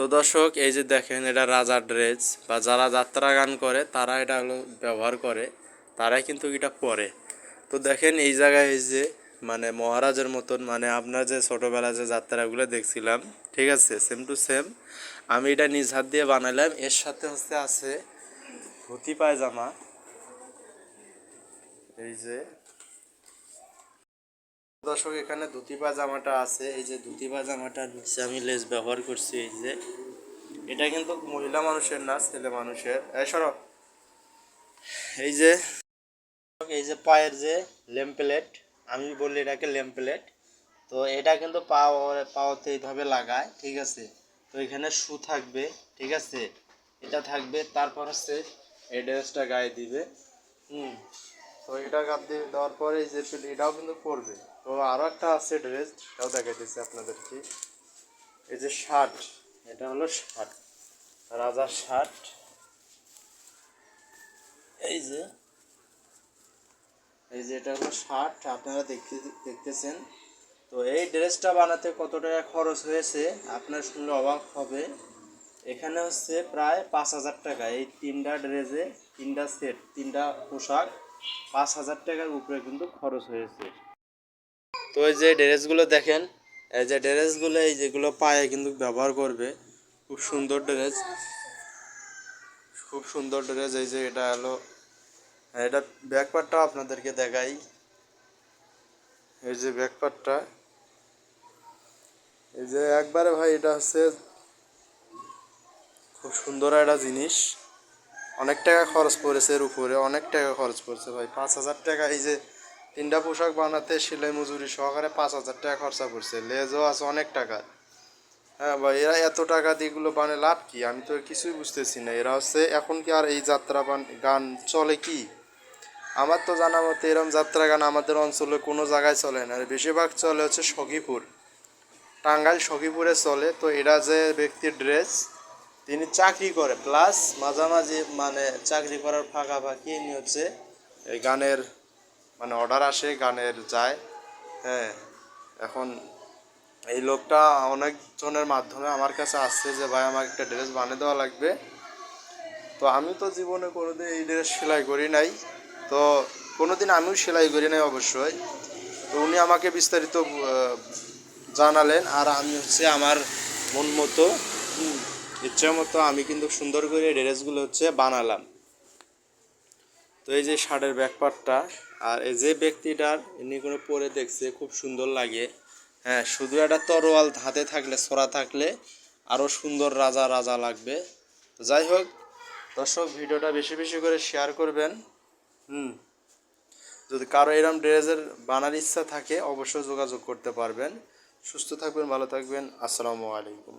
তো দর্শক, এই যে দেখেন, এটা রাজার ড্রেস বা যারা যাত্রা গান করে, তারা এটা ব্যবহার করে, তারাই কিন্তু এটা পরে। তো দেখেন, এই জায়গায় এই যে মানে মহারাজের মতন মানে আপনার যে ছোটোবেলা যে যাত্রাগুলো দেখছিলাম, ঠিক আছে সেম টু সেম আমি এটা নিজ হাত দিয়ে বানালাম এর সাথে হচ্ছে আছে ধুতি পায়জামা। এই যে দর্শক, এখানে ধুতি পাজামাটা আছে। এই যে ধুতি পাজামাটার নিচে আমি লেস ব্যবহার করছি, এই যে। এটা কিন্তু মহিলা মানুষের না, ছেলে মানুষের। এই সরো। এই যে এই যে পায়ের যে লেম প্লেট আমি বলি এটাকে লেম প্লেট তো এটা কিন্তু পাও পাওয়াতে এইভাবে লাগায়, ঠিক আছে? তো এখানে শু থাকবে, ঠিক আছে? এটা থাকবে, তারপর হচ্ছে এই ড্রেসটা গায়ে দিবে। হুম। তো এটা গাদ দিয়ে দেওয়ার পরে এই যে এটাও কিন্তু পরবে তো আরও একটা আছে ড্রেস এটাও দেখাইতেছি আপনাদেরকে। এই যে শার্ট এটা হলো শার্ট রাজার শার্ট এই যে এই যে এটা হলো শার্ট আপনারা দেখতে দেখতেছেন। তো এই ড্রেসটা বানাতে কত টাকা খরচ হয়েছে, আপনার শুনলে অবাক হবে। এখানে হচ্ছে প্রায় পাঁচ হাজার টাকা। এই তিনটা ড্রেসে তিনটা সেট তিনটা পোশাক। পাঁচ হাজার টাকার উপরে কিন্তু খরচ হয়েছে। তো এই যে ড্রেসগুলো দেখেন, এই যে ড্রেসগুলো এই যেগুলো পায়ে কিন্তু ব্যবহার করবে, খুব সুন্দর ড্রেস। খুব সুন্দর ড্রেস, এই যে এটা হলো, এটা ব্যাকপার্টটাও আপনাদেরকে দেখাই। এই যে ব্যাকপার্টটা এই যে একবারে ভাই, এটা হচ্ছে খুব সুন্দর একটা জিনিস। অনেক টাকা খরচ পড়েছে এর উপরে, অনেক টাকা খরচ পড়ছে ভাই। পাঁচ হাজার টাকা এই যে তিনটা পোশাক বানাতে, সেলাই মজুরি সহকারে পাঁচ হাজার টাকা খরচা পড়ছে। লেজও আছে অনেক টাকা। হ্যাঁ ভাই, এরা এত টাকা দিয়ে এগুলো বানে লাভ কি? আমি তো কিছুই বুঝতেছি না। এরা হচ্ছে এখন কি আর এই যাত্রা বান গান চলে কি? আমার তো জানা মতে এরকম যাত্রা গান আমাদের অঞ্চলে কোনো জায়গায় চলে না। বেশিরভাগ চলে হচ্ছে সখীপুর। টাঙ্গাইল সখীপুরে চলে। তো এরা যে ব্যক্তির ড্রেস তিনি চাকরি করে প্লাস মাঝামাঝি মানে চাকরি করার ফাঁকাফাঁকি ইনি হচ্ছে এই গানের মানে অর্ডার আসে, গানের যায় হ্যাঁ। এখন এই লোকটা অনেকজনের মাধ্যমে আমার কাছে আসছে যে, ভাই, আমাকে একটা ড্রেস বানিয়ে দেওয়া লাগবে। তো আমি তো জীবনে কোনোদিন এই ড্রেস সেলাই করি নাই। তো কোনোদিন আমিও সেলাই করি নাই অবশ্যই। তো উনি আমাকে বিস্তারিত জানালেন আর আমি হচ্ছে আমার মন মতো ইচ্ছা মতো আমি কিন্তু সুন্দর করে ড্রেসগুলো হচ্ছে বানালাম। তো এই যে শার্টের ব্যাকপার্টটা আর এই যে ব্যক্তিটার, এমনি কোনো পরে দেখছে, খুব সুন্দর লাগে। হ্যাঁ শুধু একটা তরোয়াল হাতে থাকলে ছড়া থাকলে আরও সুন্দর রাজা রাজা লাগবে। তো যাই হোক, দর্শক, ভিডিওটা বেশি বেশি করে শেয়ার করবেন। হুম, যদি কারও এরম ড্রেসের বানার ইচ্ছা থাকে, অবশ্যই যোগাযোগ করতে পারবেন। সুস্থ থাকবেন, ভালো থাকবেন। আসসালামু আলাইকুম।